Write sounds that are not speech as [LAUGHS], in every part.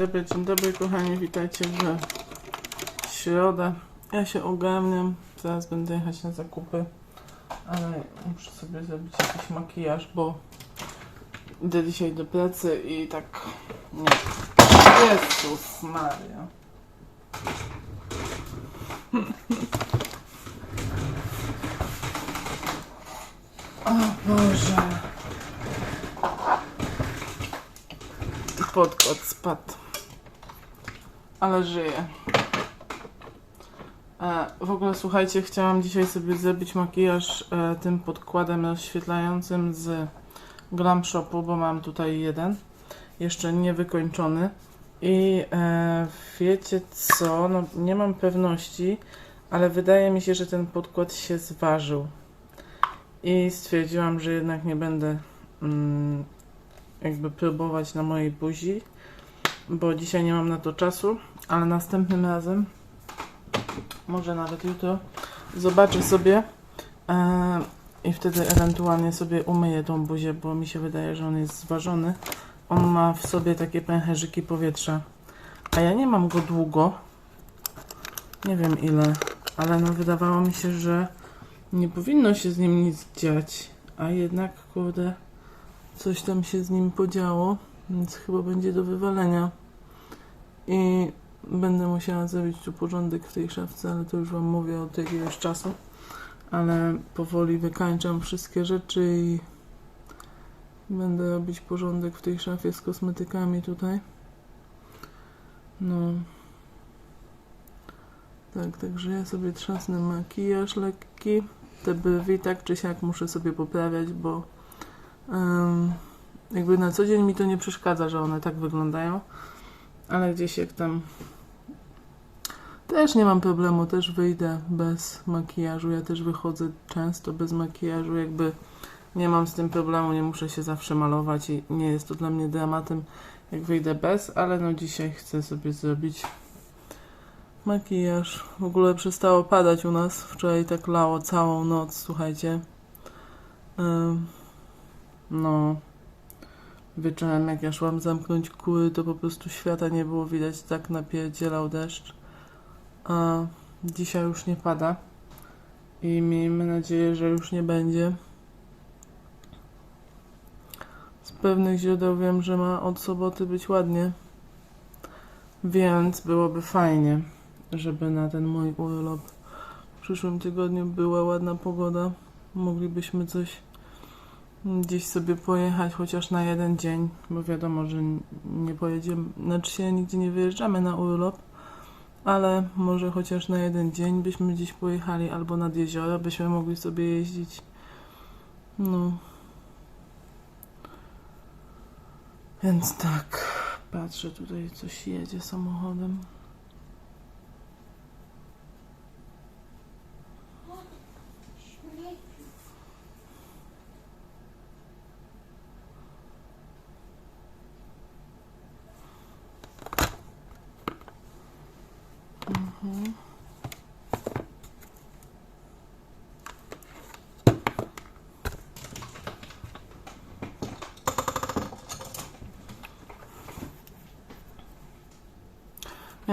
Dobry, dzień dobry kochani, witajcie w środę. Ja się ogarniam, zaraz będę jechać na zakupy, ale muszę sobie zrobić jakiś makijaż, bo idę dzisiaj do pracy i tak nie. Jezus Maria. [LAUGHS] O Boże. Podkład spadł. Ale żyję. E, w ogóle słuchajcie, chciałam dzisiaj sobie zrobić makijaż e, tym podkładem rozświetlającym z Glam Shopu, bo mam tutaj jeden. Jeszcze nie wykończony. I e, wiecie co? No, nie mam pewności, ale wydaje mi się, że ten podkład się zważył. I stwierdziłam, że jednak nie będę mm, jakby próbować na mojej buzi, bo dzisiaj nie mam na to czasu, ale następnym razem, może nawet jutro, zobaczę sobie e, i wtedy ewentualnie sobie umyję tą buzię, bo mi się wydaje, że on jest zważony. On ma w sobie takie pęcherzyki powietrza, a ja nie mam go długo, nie wiem ile, ale no wydawało mi się, że nie powinno się z nim nic dziać, a jednak kurde coś tam się z nim podziało, więc chyba będzie do wywalenia. I będę musiała zrobić tu porządek w tej szafce, ale to już Wam mówię od jakiegoś czasu. Ale powoli wykańczam wszystkie rzeczy i będę robić porządek w tej szafie z kosmetykami tutaj. No. Tak, także ja sobie trzasnę makijaż lekki. Te brwi tak czy siak muszę sobie poprawiać, bo Em, jakby na co dzień mi to nie przeszkadza, że one tak wyglądają, ale gdzieś jak tam też nie mam problemu, też wyjdę bez makijażu. Ja też wychodzę często bez makijażu, jakby nie mam z tym problemu, nie muszę się zawsze malować i nie jest to dla mnie dramatem, jak wyjdę bez, ale no dzisiaj chcę sobie zrobić makijaż. W ogóle przestało padać u nas. Wczoraj tak lało całą noc, słuchajcie. No, wieczorem jak ja szłam zamknąć kury, to po prostu świata nie było widać, tak napierdzielał deszcz. A dzisiaj już nie pada i miejmy nadzieję, że już nie będzie. Z pewnych źródeł wiem, że ma od soboty być ładnie, więc byłoby fajnie, żeby na ten mój urlop w przyszłym tygodniu była ładna pogoda. Moglibyśmy coś gdzieś sobie pojechać chociaż na jeden dzień, bo wiadomo, że nie pojedziemy, znaczy się nigdzie nie wyjeżdżamy na urlop, ale może chociaż na jeden dzień byśmy gdzieś pojechali albo nad jeziora, byśmy mogli sobie jeździć. No. Więc tak, patrzę tutaj coś jedzie samochodem.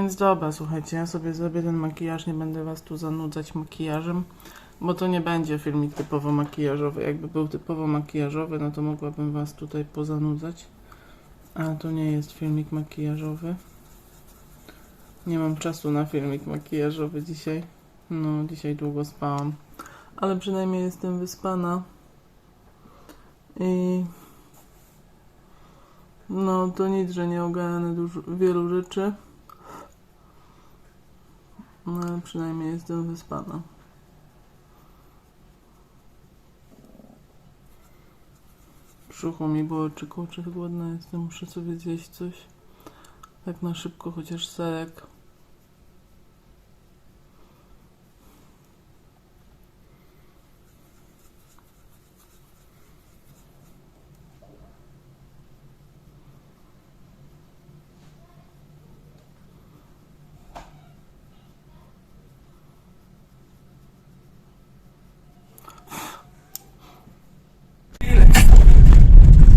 Więc dobra, słuchajcie, ja sobie zrobię ten makijaż, nie będę was tu zanudzać makijażem, bo to nie będzie filmik typowo makijażowy. Jakby był typowo makijażowy, no to mogłabym was tutaj pozanudzać, ale to nie jest filmik makijażowy. Nie mam czasu na filmik makijażowy dzisiaj. No, dzisiaj długo spałam. Ale przynajmniej jestem wyspana. I... No, to nic, że nie ogarnę wielu rzeczy. No, przynajmniej jestem wyspana. Brzuchu mi było, czy głodna jestem, muszę sobie zjeść coś. Tak na szybko, chociaż serek.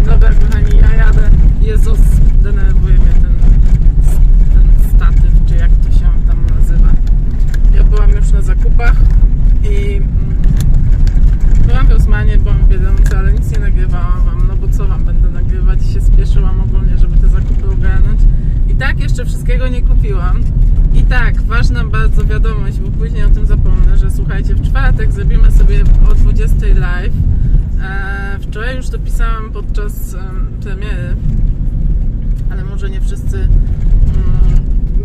Dobra, kochani, ja jadę. Jezus, denerwuje mnie ten nagrywanie, byłam w Biedronce, ale nic nie nagrywałam wam, no bo co wam będę nagrywać? Się spieszyłam ogólnie, żeby te zakupy ogarnąć. I tak jeszcze wszystkiego nie kupiłam. I tak, ważna bardzo wiadomość, bo później o tym zapomnę, że słuchajcie, w czwartek zrobimy sobie o 20 live. E, wczoraj już to pisałam podczas em, premiery, ale może nie wszyscy mm,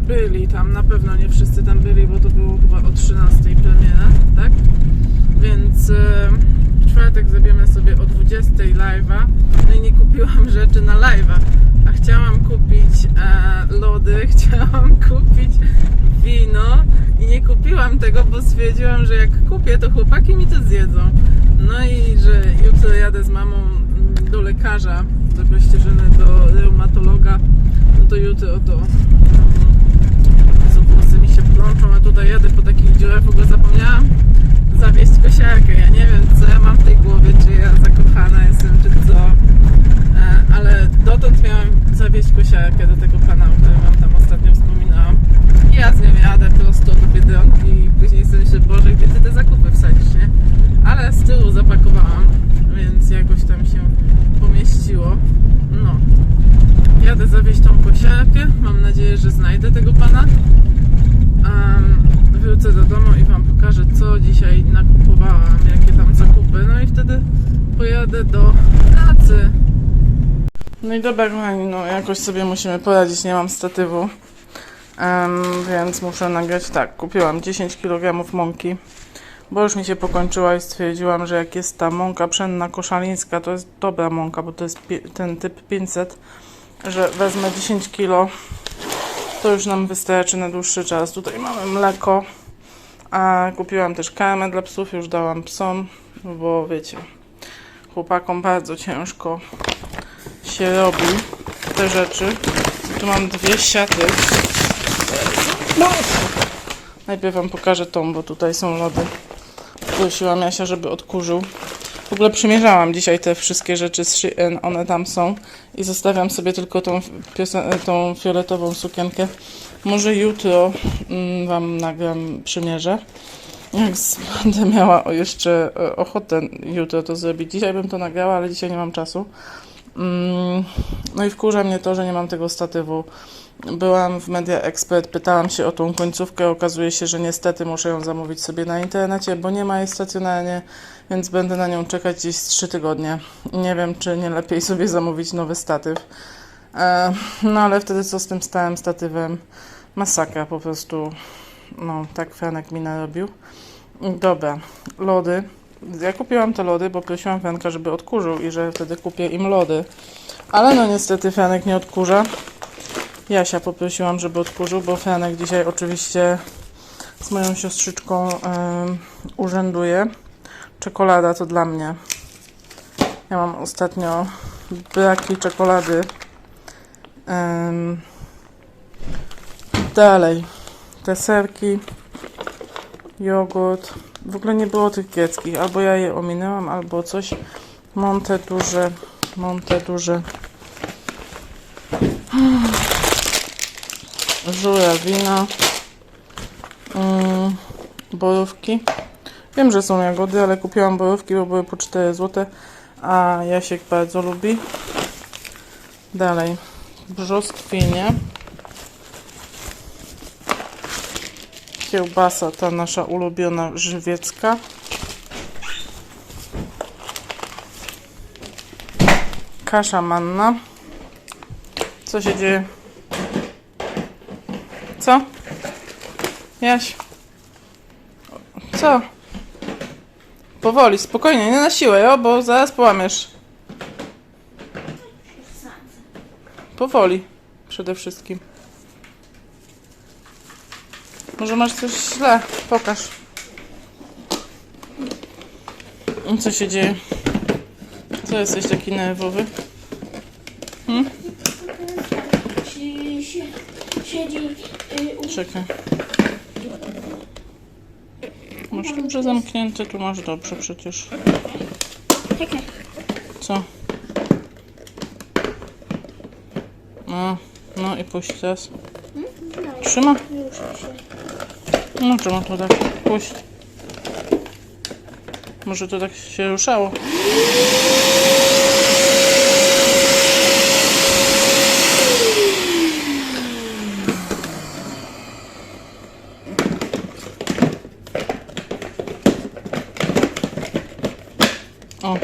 byli tam, na pewno nie wszyscy tam byli, bo to było chyba o 13 premiera, tak? Więc w czwartek zrobimy sobie o 20 live'a. No i nie kupiłam rzeczy na live'a, a chciałam kupić e, lody, [LAUGHS] chciałam kupić wino i nie kupiłam tego, bo stwierdziłam, że jak kupię, to chłopaki mi to zjedzą. No i że jutro jadę z mamą do lekarza, do Kościerzyny, do reumatologa, no to jutro to mm, Jezu, włosy mi się plączą, a tutaj jadę po takich dziurach, w ogóle zapomniałam zawieść kosiarkę. Ja nie wiem, co ja mam w tej głowie, czy ja zakochana jestem, czy co. E, Ale dotąd miałam zawieść kosiarkę do tego pana, o którym wam tam ostatnio wspominałam. I ja z nią jadę prosto do Biedronki i później sobie myślę, Boże, gdzie ty te zakupy wsadzisz, nie? Ale z tyłu zapakowałam, więc jakoś tam się pomieściło. No. Jadę zawieźć tą kosiarkę. Mam nadzieję, że znajdę tego pana. Em, wrócę do domu i Wam pokażę, co dzisiaj nakupowałam, jakie tam zakupy. No i wtedy pojadę do pracy. No i dobra, kochani, no jakoś sobie musimy poradzić. Nie mam statywu, Em, więc muszę nagrać tak. Kupiłam 10 kg mąki, bo już mi się pokończyła i stwierdziłam, że jak jest ta mąka pszenna koszalińska, to jest dobra mąka, bo to jest ten typ 500, że wezmę 10 kg to już nam wystarczy na dłuższy czas. Tutaj mamy mleko, a kupiłam też karmę dla psów, już dałam psom, bo wiecie, chłopakom bardzo ciężko się robi te rzeczy. Tu mam dwie siaty. Najpierw Wam pokażę tą, bo tutaj są lody. Prosiłam Jasia, żeby odkurzył. W ogóle przymierzałam dzisiaj te wszystkie rzeczy z Shein, one tam są i zostawiam sobie tylko tą, tą fioletową sukienkę. Może jutro mm, Wam nagram przymierze. Jak będę miała jeszcze e, ochotę jutro to zrobić. Dzisiaj bym to nagrała, ale dzisiaj nie mam czasu. Mm, No i wkurza mnie to, że nie mam tego statywu. Byłam w Media Expert, pytałam się o tą końcówkę. Okazuje się, że niestety muszę ją zamówić sobie na internecie, bo nie ma jej stacjonarnie, więc będę na nią czekać gdzieś z 3 tygodnie. Nie wiem, czy nie lepiej sobie zamówić nowy statyw. E, no ale wtedy co z tym stałym statywem? Masakra po prostu. No, tak Franek mi narobił. Dobra, lody. Ja kupiłam te lody, bo prosiłam Franka, żeby odkurzył i że wtedy kupię im lody. Ale no niestety Franek nie odkurza. Jasia poprosiłam, żeby odkurzył, bo Franek dzisiaj oczywiście z moją siostrzyczką em, urzęduje. Czekolada to dla mnie. Ja mam ostatnio braki czekolady. Em, dalej. Te serki, jogurt. W ogóle nie było tych gieckich. Albo ja je ominęłam, albo coś. Mam te duże, mam te duże. [SIGHS] żurawina, mm, borówki. Wiem, że są jagody, ale kupiłam borówki, bo były po 4 zł, a Jasiek bardzo lubi. Dalej, brzoskwinie. Kiełbasa, ta nasza ulubiona żywiecka. Kasza manna. Co się dzieje? Co? Jaś. Co? Powoli, spokojnie, nie na siłę, jo, bo zaraz połamiesz. Powoli, przede wszystkim. Może masz coś źle? Pokaż. Co się dzieje? Co jesteś taki nerwowy? Si- Siedzi Czekaj. Masz dobrze zamknięte, tu masz dobrze przecież. Co? No, no i puść teraz. Trzyma? Już się. No trzyma to tak. Puść. Może to tak się ruszało. O,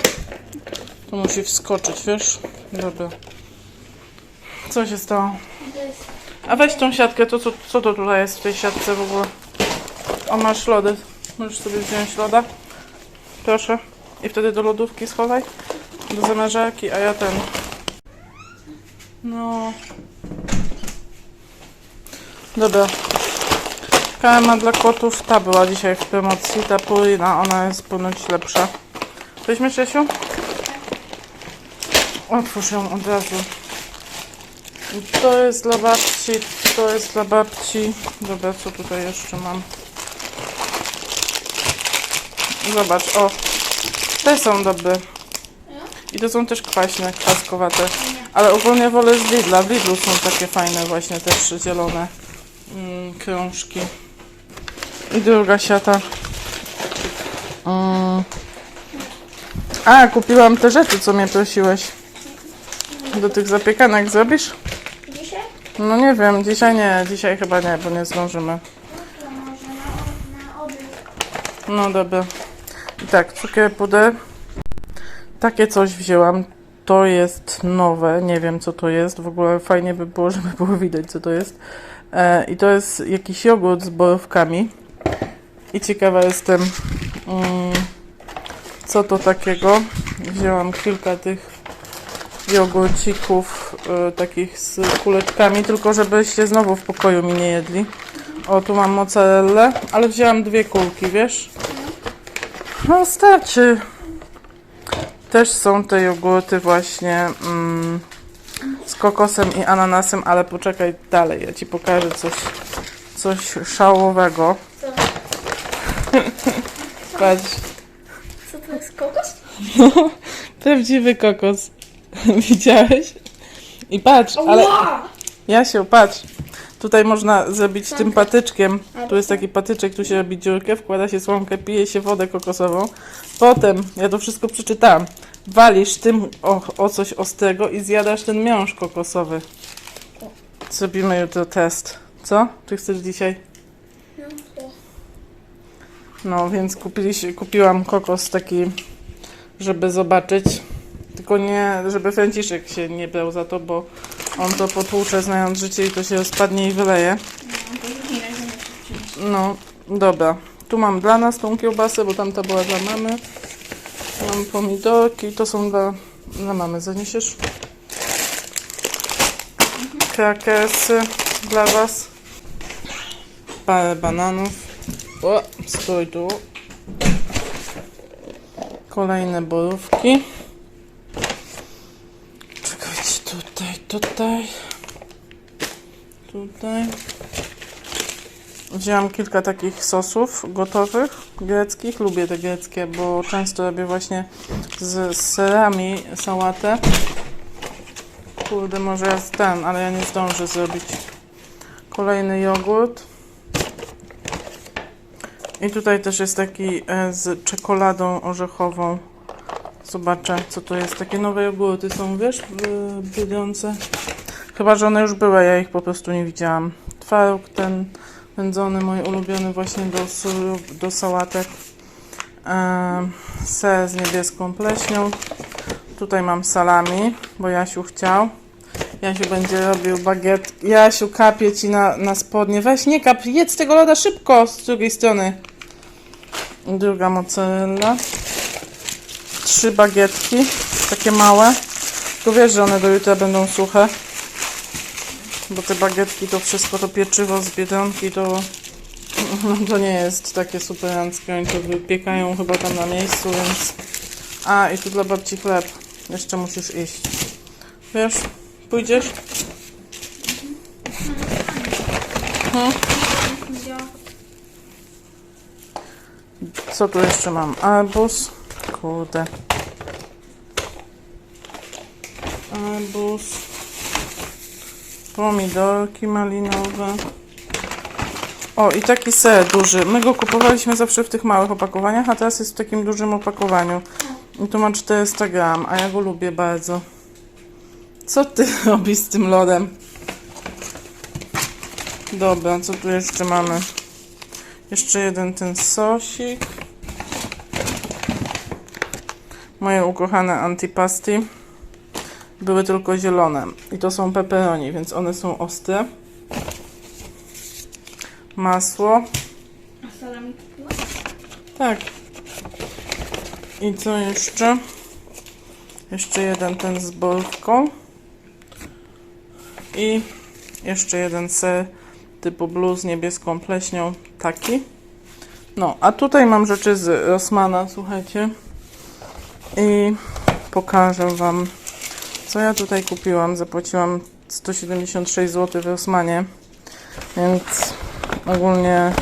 to musi wskoczyć, wiesz? Dobra. Co się stało? A weź tą siatkę, to co, co to tutaj jest w tej siatce w ogóle? O, masz lody. Możesz sobie wziąć loda. Proszę. I wtedy do lodówki schowaj. Do zamrażarki, a ja ten... No... Dobra. Karma dla kotów, ta była dzisiaj w promocji, ta purina, ona jest ponoć lepsza. Weźmy Czesiu? Otwórz ją od razu. To jest dla babci, to jest dla babci. Dobra, co tutaj jeszcze mam? Zobacz, o. Te są dobre. I to są też kwaśne, kwaskowate. Ale ogólnie wolę z Lidla. W Lidlu są takie fajne właśnie też zielone mm, krążki. I druga siata. Mm. A, kupiłam te rzeczy, co mnie prosiłeś. Do tych zapiekanek zrobisz? dzisiaj? No nie wiem, dzisiaj nie, dzisiaj chyba nie, bo nie zdążymy. Obiad. No dobra. I tak, cukier puder. Takie coś wzięłam. To jest nowe, nie wiem co to jest. W ogóle fajnie by było, [LAUGHS] żeby było widać co to jest. E, I to jest jakiś jogurt z borówkami. I ciekawa jestem, mm, co to takiego. Wzięłam kilka tych jogurcików y, takich z kuleczkami, tylko żebyście znowu w pokoju mi nie jedli. O, tu mam mozzarellę, ale wzięłam dwie kulki, wiesz? No starczy. Też są te jogurty właśnie mm, z kokosem i ananasem, ale poczekaj dalej, ja Ci pokażę coś, coś szałowego. Co? [LAUGHS] Patrz, Co to jest kokos? [LAUGHS] prawdziwy kokos. [LAUGHS] Widziałeś? I patrz, ale... Jasiu, patrz. Tutaj można zrobić tym patyczkiem. Tu jest taki patyczek, tu się robi dziurkę, wkłada się słomkę, pije się wodę kokosową. Potem, ja to wszystko przeczytałam, walisz tym o, o coś ostrego i zjadasz ten miąższ kokosowy. Zrobimy jutro test. Co? Czy chcesz dzisiaj? No. No, więc kupiłam kokos taki, żeby zobaczyć. Tylko nie, żeby Franciszek się nie brał za to, bo on to potłucze znając życie i to się rozpadnie i wyleje. No, dobra. Tu mam dla nas tą kiełbasę, bo tamta była dla mamy. Mam pomidorki, to są dla, dla mamy. Zaniesiesz? Krakersy dla was. Parę bananów. O, stój tu. Kolejne borówki. Czekajcie, tutaj, tutaj. Tutaj. Wzięłam kilka takich sosów gotowych, greckich. Lubię te greckie, bo często robię właśnie z serami sałatę. Kurde, może jest ten, ale ja nie zdążę zrobić. Kolejny jogurt. I tutaj też jest taki e, z czekoladą orzechową. Zobaczę, co to jest. Takie nowe jogurty są, wiesz, w Biedronce. Chyba, że one już były, ja ich po prostu nie widziałam. Twaróg ten wędzony, mój ulubiony właśnie do, do sałatek. Ser z niebieską pleśnią. Tutaj mam salami, bo Jasiu chciał. Jasiu będzie robił bagiet. Jasiu, kapie ci na, na spodnie. Weź, nie kap, jedz tego loda szybko z drugiej strony. Druga mozzarella. Trzy bagietki, takie małe. Tylko wiesz, że one do jutra będą suche. Bo te bagietki, to wszystko, to pieczywo z Biedronki, to, [LAUGHS] to nie jest takie superanckie. Oni to wypiekają chyba tam na miejscu, więc... A, i tu dla babci chleb. Jeszcze musisz iść. Wiesz? Pójdziesz? Co tu jeszcze mam? Arbuz. Kurde. Arbuz. Pomidorki malinowe. O, i taki ser duży. My go kupowaliśmy zawsze w tych małych opakowaniach, a teraz jest w takim dużym opakowaniu. I tu ma 400 gram, a ja go lubię bardzo. Co ty [LAUGHS] robisz z tym lodem? Dobra, co tu jeszcze mamy? Jeszcze jeden ten sosik. Moje ukochane antipasti. Były tylko zielone. I to są pepperoni, więc one są ostre. Masło. A salami? Tak. I co jeszcze? Jeszcze jeden ten z borówką. I jeszcze jeden ser typu blue z niebieską pleśnią. Taki. No, a tutaj mam rzeczy z Rossmana, słuchajcie. I pokażę Wam, co ja tutaj kupiłam. Zapłaciłam 176 zł w Rossmanie. Więc ogólnie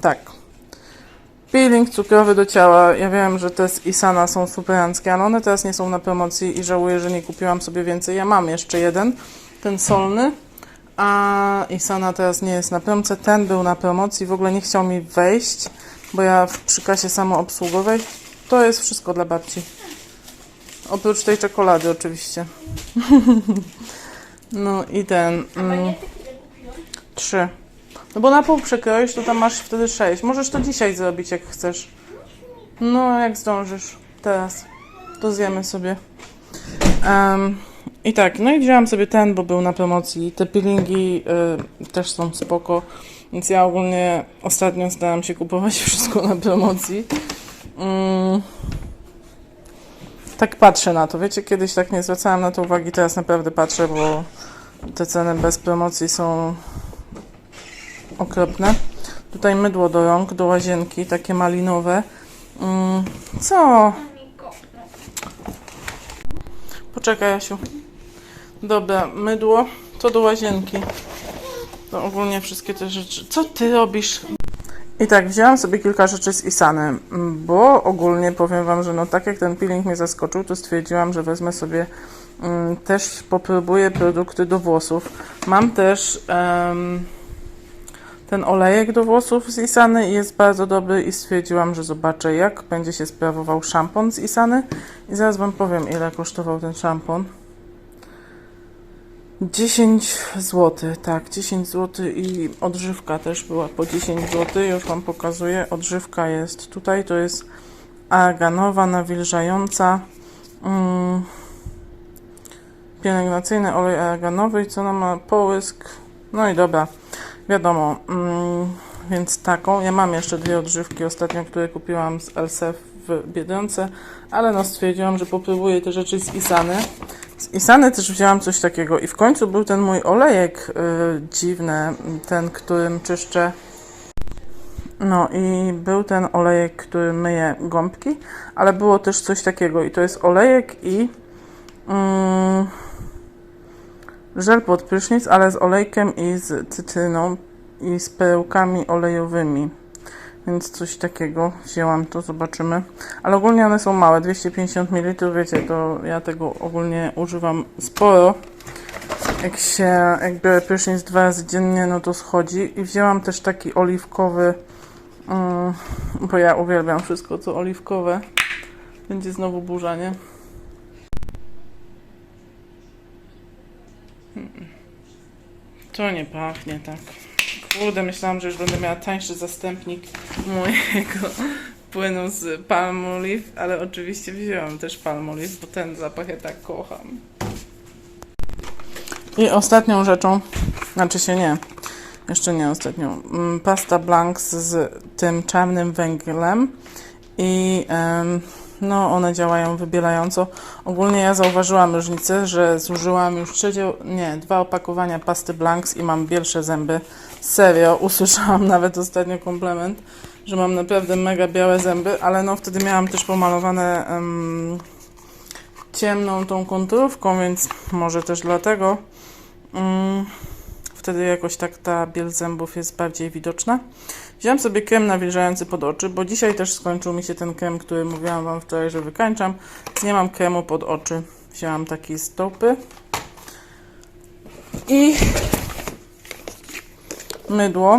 tak. Peeling cukrowy do ciała. Ja wiem, że te z Isana są superanckie, ale one teraz nie są na promocji i żałuję, że nie kupiłam sobie więcej. Ja mam jeszcze jeden, ten solny, a Isana teraz nie jest na promce. Ten był na promocji, w ogóle nie chciał mi wejść, bo ja w, kasie samoobsługowej. To jest wszystko dla babci. Oprócz tej czekolady oczywiście. [LAUGHS] no i ten... Mm? Trzy. No bo na pół przekroisz, to tam masz wtedy sześć. Możesz to dzisiaj zrobić, jak chcesz. No, jak zdążysz. Teraz. To zjemy sobie. Em, I tak, no i wzięłam sobie ten, bo był na promocji. Te peelingi y, też są spoko. Więc ja ogólnie ostatnio starałam się kupować [LAUGHS] wszystko na promocji. Mm. Tak patrzę na to. Wiecie, kiedyś tak nie zwracałam na to uwagi, teraz naprawdę patrzę, bo te ceny bez promocji są okropne. Tutaj mydło do rąk, do łazienki, takie malinowe. Mm, co? Poczekaj, Jasiu. Dobra, mydło to do łazienki. To ogólnie wszystkie te rzeczy. Co ty robisz? I tak, wzięłam sobie kilka rzeczy z Isany, bo ogólnie powiem Wam, że no tak jak ten peeling mnie zaskoczył, to stwierdziłam, że wezmę sobie też popróbuję produkty do włosów. Mam też em, ten olejek do włosów z Isany i jest bardzo dobry i stwierdziłam, że zobaczę jak będzie się sprawował szampon z Isany i zaraz Wam powiem ile kosztował ten szampon. 10 zł, tak, 10 zł i odżywka też była po 10 zł, już Wam pokazuję. Odżywka jest tutaj, to jest arganowa, nawilżająca, mm, pielęgnacyjny olej arganowy i co ona ma? Połysk, no i dobra, wiadomo, mm, więc taką. Ja mam jeszcze dwie odżywki ostatnio, które kupiłam z LSF w Biedronce, ale no stwierdziłam, że popróbuję te rzeczy z Isany. Z Isany też wzięłam coś takiego i w końcu był ten mój olejek y, dziwny, ten, którym czyszczę. No i był ten olejek, który myje gąbki, ale było też coś takiego i to jest olejek i mm, żel pod prysznic, ale z olejkiem i z cytryną i z perełkami olejowymi. Więc coś takiego wzięłam, to zobaczymy. Ale ogólnie one są małe, 250 ml, wiecie, to ja tego ogólnie używam sporo. Jak się, jak biorę prysznic dwa razy dziennie, no to schodzi. I wzięłam też taki oliwkowy, mm, bo ja uwielbiam wszystko, co oliwkowe. Będzie znowu burza, nie? Mm. To nie pachnie tak. Kurde, myślałam, że już będę miała tańszy zastępnik mojego płynu z Palmolive, ale oczywiście wzięłam też Palmolive, bo ten zapach ja tak kocham. I ostatnią rzeczą, znaczy się nie, jeszcze nie ostatnią, mm, pasta Blancs z tym czarnym węglem i no one działają wybielająco. Ogólnie ja zauważyłam różnicę, że zużyłam już trzecie, nie, dwa opakowania pasty Blancs i mam bielsze zęby. Serio, usłyszałam nawet ostatnio komplement, że mam naprawdę mega białe zęby, ale no wtedy miałam też pomalowane em, ciemną tą konturówką, więc może też dlatego. Mm, wtedy jakoś tak ta biel zębów jest bardziej widoczna. Wziąłem sobie krem nawilżający pod oczy, bo dzisiaj też skończył mi się ten krem, który mówiłam Wam wczoraj, że wykańczam. Więc nie mam kremu pod oczy. Wzięłam taki z topy. I mydło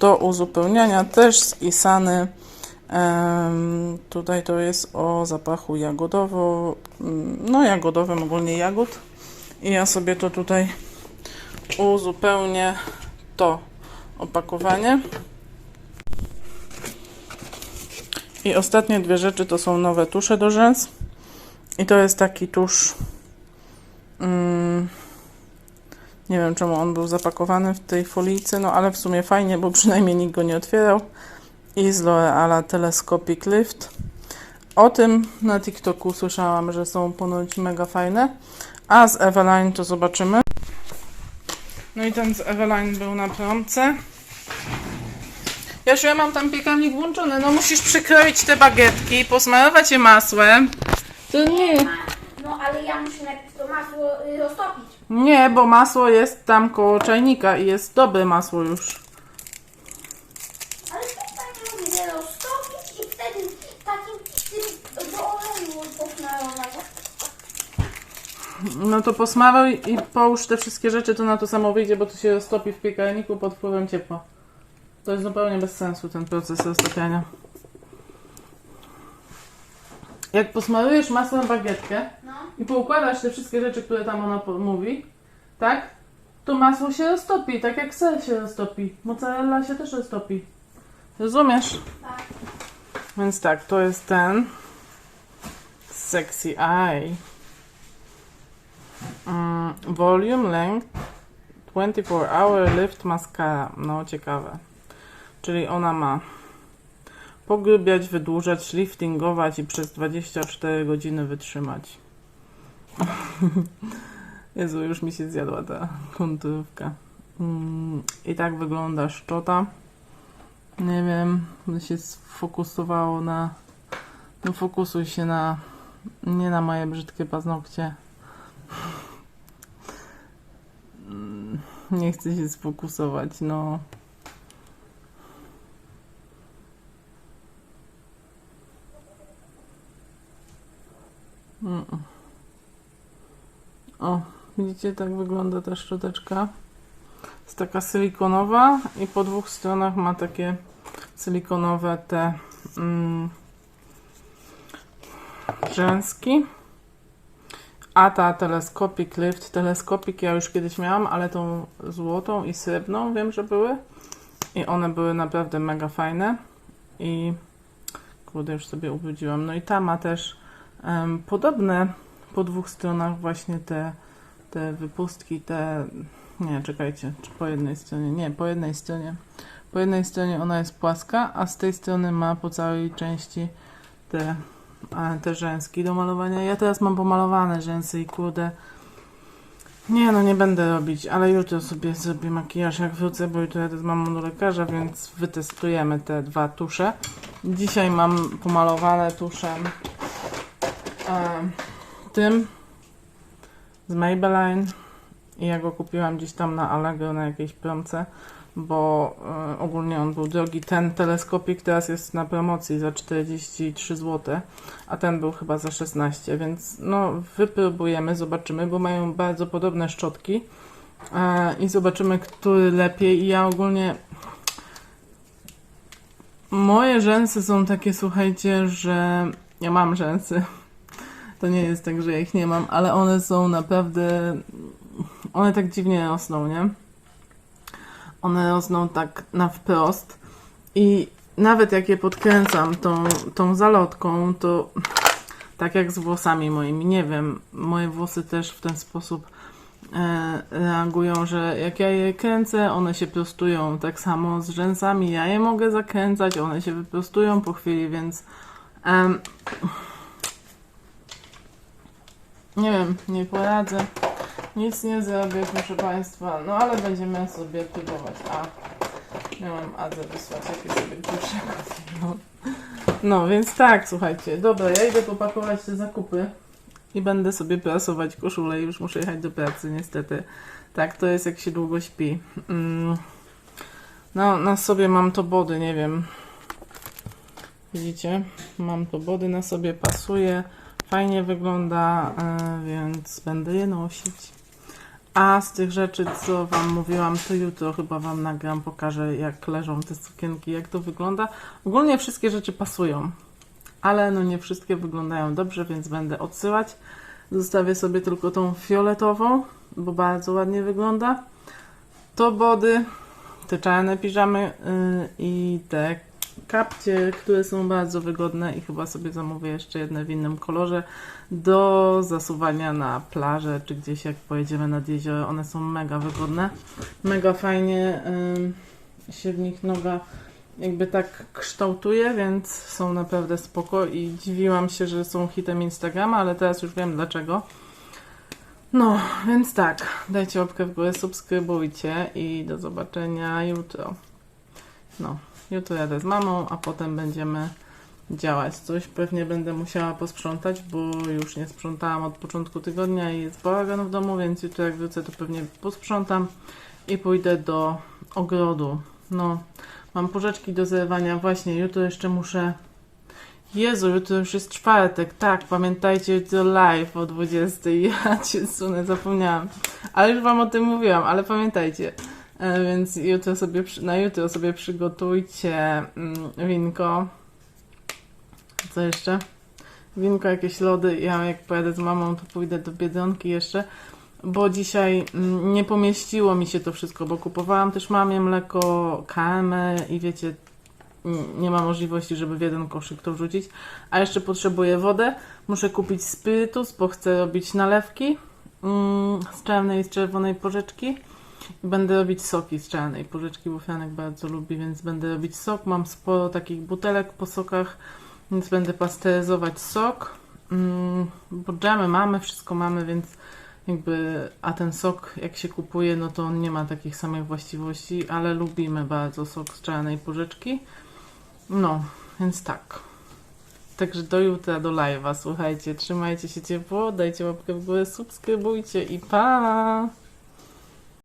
do uzupełniania też z Isany. Tutaj to jest o zapachu jagodowo, mm, no jagodowym, ogólnie jagód. I ja sobie to tutaj uzupełnię to opakowanie. I ostatnie dwie rzeczy to są nowe tusze do rzęs. I to jest taki tusz. Mm, nie wiem czemu on był zapakowany w tej folijce, no ale w sumie fajnie, bo przynajmniej nikt go nie otwierał. I z L'Oreala Telescopic Lift. O tym na TikToku słyszałam, że są ponoć mega fajne. A z Eveline to zobaczymy. No i ten z Eveline był na promce. Jasiu, ja mam tam piekarnik włączony. No musisz przykroić te bagietki, posmarować je masłem. To nie. No ale ja muszę najpierw to masło y, roztopić. Nie, bo masło jest tam koło czajnika i jest dobre masło już. Ale tutaj nie lubię roztopić i wtedy takim tym do oleju posmarować. No to posmaruj i połóż te wszystkie rzeczy, to na to samo wyjdzie, bo to się roztopi w piekarniku pod wpływem ciepła. To jest zupełnie bez sensu ten proces roztapiania. Jak posmarujesz masłem bagietkę. I poukładasz te wszystkie rzeczy, które tam ona mówi, tak? To masło się roztopi, tak jak ser się roztopi. Mozzarella się też roztopi. Rozumiesz? Tak. Więc tak, to jest ten Sexy Eye. Mm, volume Length 24 Hour Lift Mascara. No, ciekawe. Czyli ona ma pogrubiać, wydłużać, liftingować i przez 24 godziny wytrzymać. [LAUGHS] Jezu, już mi się zjadła ta konturówka. Mm, I tak wygląda szczota. Nie wiem, by się sfokusowało na. No fokusuj się na. Nie na moje brzydkie paznokcie. Mm, Nie chcę się sfokusować, no. Mm. O, widzicie, tak wygląda ta szczoteczka. Jest taka silikonowa i po dwóch stronach ma takie silikonowe te mm. A ta Telescopic Lift, Telescopic ja już kiedyś miałam, ale tą złotą i srebrną wiem, że były. I one były naprawdę mega fajne. I kurde, już sobie ubrudziłam. No i ta ma też em, podobne po dwóch stronach właśnie te, te wypustki, te... Nie, czekajcie, czy po jednej stronie? Nie, po jednej stronie. Po jednej stronie ona jest płaska, a z tej strony ma po całej części te, te rzęski do malowania. Ja teraz mam pomalowane rzęsy i kurde. Nie no, nie będę robić, ale jutro sobie zrobię makijaż jak wrócę, bo jutro jadę z mamą do lekarza, więc wytestujemy te dwa tusze. Dzisiaj mam pomalowane tuszem em, tym z Maybelline i ja go kupiłam gdzieś tam na Allegro na jakiejś promce, bo e, ogólnie on był drogi. Ten teleskopik teraz jest na promocji za 43 zł, a ten był chyba za 16, więc no wypróbujemy, zobaczymy, bo mają bardzo podobne szczotki e, i zobaczymy, który lepiej. I ja ogólnie moje rzęsy są takie, słuchajcie, że ja mam rzęsy. To nie jest tak, że ich nie mam, ale one są naprawdę one tak dziwnie rosną, nie? One rosną tak na wprost i nawet jak je podkręcam tą, tą zalotką, to tak jak z włosami moimi, nie wiem, moje włosy też w ten sposób e, reagują, że jak ja je kręcę, one się prostują. Tak samo z rzęsami, ja je mogę zakręcać, one się wyprostują po chwili, więc em, nie wiem, nie poradzę. Nic nie zrobię, proszę Państwa. No ale będziemy sobie próbować. A, miałam Adze wysłać jakieś sobie dusze no. no, więc tak, słuchajcie. Dobra, ja idę popakować te zakupy i będę sobie prasować koszulę już muszę jechać do pracy, niestety. Tak, to jest jak się długo śpi. Mm. No, na sobie mam to body, nie wiem. Widzicie? Mam to body na sobie, pasuje. Fajnie wygląda, e, więc będę je nosić. A z tych rzeczy, co Wam mówiłam, to jutro chyba Wam nagram, pokażę jak leżą te sukienki, jak to wygląda. Ogólnie wszystkie rzeczy pasują, ale no nie wszystkie wyglądają dobrze, więc będę odsyłać. Zostawię sobie tylko tą fioletową, bo bardzo ładnie wygląda. To body, te czarne piżamy yy, i te kapcie, które są bardzo wygodne i chyba sobie zamówię jeszcze jedne w innym kolorze do zasuwania na plażę, czy gdzieś jak pojedziemy nad jezioro. One są mega wygodne. Mega fajnie ym, się w nich noga jakby tak kształtuje, więc są naprawdę spoko i dziwiłam się, że są hitem Instagrama, ale teraz już wiem dlaczego. No, więc tak, dajcie łapkę w górę, subskrybujcie i do zobaczenia jutro. No, jutro jadę z mamą, a potem będziemy działać. Coś pewnie będę musiała posprzątać, bo już nie sprzątałam od początku tygodnia i jest bałagan w domu, więc jutro jak wrócę to pewnie posprzątam i pójdę do ogrodu. No, mam porzeczki do zerwania. Właśnie, jutro jeszcze muszę... Jezu, jutro już jest czwartek. Tak, pamiętajcie, jutro live o 20. Ja cię sunę, zapomniałam. Ale już wam o tym mówiłam, ale pamiętajcie. E, Więc jutro sobie, na jutro sobie przygotujcie mm, winko. Co jeszcze? Winko, jakieś lody. Ja jak pojadę z mamą, to pójdę do Biedronki jeszcze, bo dzisiaj mm, nie pomieściło mi się to wszystko, bo kupowałam też mamie mleko, karmę i wiecie, nie ma możliwości, żeby w jeden koszyk to wrzucić. A jeszcze potrzebuję wodę. Muszę kupić spirytus, bo chcę robić nalewki mm, z czarnej i z czerwonej porzeczki. Będę robić soki z czarnej porzeczki, bo Franek bardzo lubi, więc będę robić sok. Mam sporo takich butelek po sokach, więc będę pasteryzować sok. Mm, bo dżemy mamy, wszystko mamy, więc jakby, a ten sok jak się kupuje, no to on nie ma takich samych właściwości, ale lubimy bardzo sok z czarnej porzeczki. No, więc tak. Także do jutra, do live'a, słuchajcie, trzymajcie się ciepło, dajcie łapkę w górę, subskrybujcie i pa!